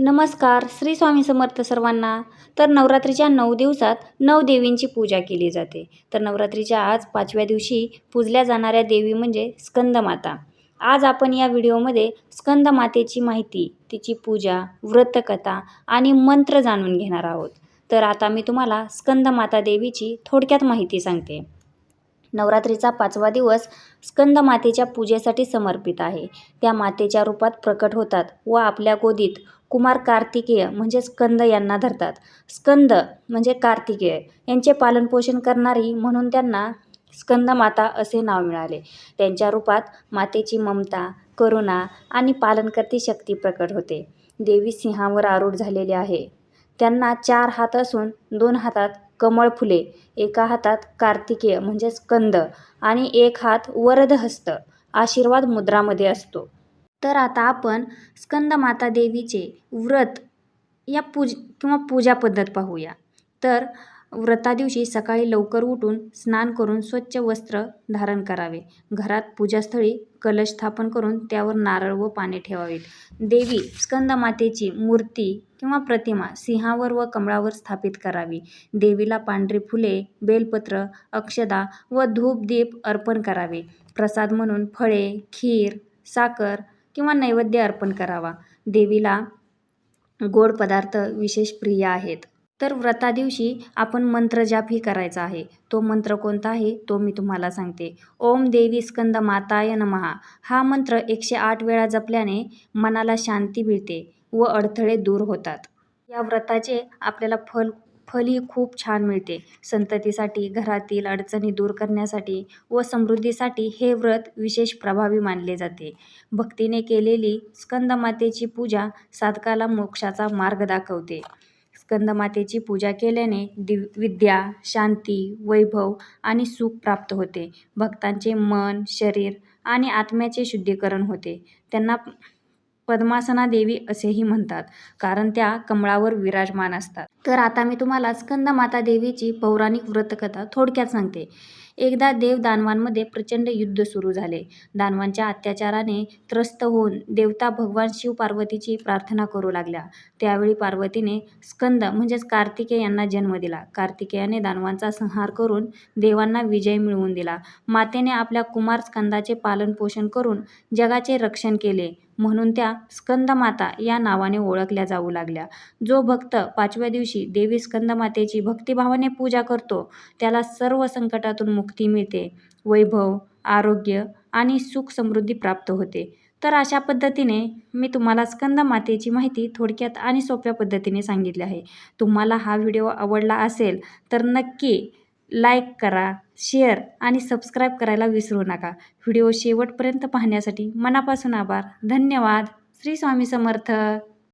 नमस्कार श्री स्वामी समर्थ सर्वांना. तर नवरात्रीच्या नऊ दिवसात नऊ देवींची पूजा केली जाते. तर नवरात्रीच्या आज पाचव्या दिवशी पूजल्या जाणाऱ्या देवी म्हणजे स्कंदमाता. आज आपण या व्हिडिओमध्ये स्कंदमातेची माहिती तिची पूजा व्रतकथा आणि मंत्र जाणून घेणार आहोत. तर आता मी तुम्हाला स्कंदमाता देवीची थोडक्यात माहिती सांगते. नवरात्रीचा पाचवा दिवस स्कंद मातेच्या पूजेसाठी समर्पित आहे. त्या मातेच्या रूपात प्रकट होतात व आपल्या गोदीत कुमार कार्तिकेय म्हणजे स्कंद यांना धरतात. स्कंद म्हणजे कार्तिकेय. यांचे पालनपोषण करणारी म्हणून त्यांना स्कंदमाता असे नाव मिळाले. त्यांच्या रूपात मातेची ममता करुणा आणि पालनकर्ती शक्ती प्रकट होते. देवी सिंहावर आरूढ झालेली आहे. त्यांना चार हात असून दोन हातात कमळ फुले एका हातात कार्तिकेय म्हणजे स्कंद आणि एक हात वरदहस्त आशीर्वाद मुद्रामध्ये असतो. तर आता आपण स्कंदमाता देवीचे व्रत या पूज किंवा पूजा पद्धत पाहूया. तर व्रता दिवशी सकाळी लवकर उठून स्नान करून स्वच्छ वस्त्र धारण करावे. घरात पूजास्थळी कलश स्थापन करून त्यावर नारळ व पाने ठेवावीत. देवी स्कंदमातेची मूर्ती किंवा प्रतिमा सिंहावर व कमळावर स्थापित करावी. देवीला पांढरी फुले बेलपत्र अक्षदा व धूप दीप अर्पण करावे. प्रसाद म्हणून फळे खीर साखर किंवा नैवेद्य अर्पण करावा. देवीला गोड पदार्थ विशेष प्रिय आहेत. तर व्रता दिवशी आपण मंत्र जापही करायचा आहे. तो मंत्र कोणता आहे? तो मी तुम्हाला सांगते. ओम देवी स्कंद माताय नमहा हा मंत्र एकशे आठ वेळा जपल्याने मनाला शांती मिळते व अडथळे दूर होतात. या व्रताचे आपल्याला फल फलही खूप छान मिळते. संततीसाठी घरातील अडचणी दूर करण्यासाठी व समृद्धीसाठी हे व्रत विशेष प्रभावी मानले जाते. भक्तीने केलेली स्कंदमातेची पूजा साधकाला मोक्षाचा मार्ग दाखवते. स्कंदमातेची पूजा केल्याने दिव विद्या शांती वैभव आणि सुख प्राप्त होते. भक्तांचे मन शरीर आणि आत्म्याचे शुद्धीकरण होते. त्यांना पद्मासना देवी असेही म्हणतात कारण त्या कमळावर विराजमान असतात. तर आता मी तुम्हाला स्कंदमाता देवीची पौराणिक व्रतकथा थोडक्यात सांगते. एकदा देव दानवांमध्ये प्रचंड युद्ध सुरू झाले. दानवांच्या अत्याचाराने त्रस्त होऊन देवता भगवान शिव पार्वतीची प्रार्थना करू लागल्या. त्यावेळी पार्वतीने स्कंद म्हणजेच कार्तिकेय यांना जन्म दिला. कार्तिकेयाने दानवांचा संहार करून देवांना विजय मिळवून दिला. मातेने आपल्या कुमार स्कंदाचे पालनपोषण करून जगाचे रक्षण केले. म्हणून त्या स्कंदमाता या नावाने ओळखल्या जाऊ लागल्या. जो भक्त पाचव्या दिवशी देवी स्कंदमातेची भक्तिभावाने पूजा करतो त्याला सर्व संकटातून मुक्ती मिळते. वैभव आरोग्य आणि सुख समृद्धी प्राप्त होते. तर अशा पद्धतीने मी तुम्हाला स्कंदमातेची माहिती थोडक्यात आणि सोप्या पद्धतीने सांगितली आहे. तुम्हाला हा व्हिडिओ आवडला असेल तर नक्की लाईक करा शेअर आणि सबस्क्राईब करायला विसरू नका. व्हिडिओ शेवटपर्यंत पाहण्यासाठी मनापासून आभार. धन्यवाद. श्री स्वामी समर्थ.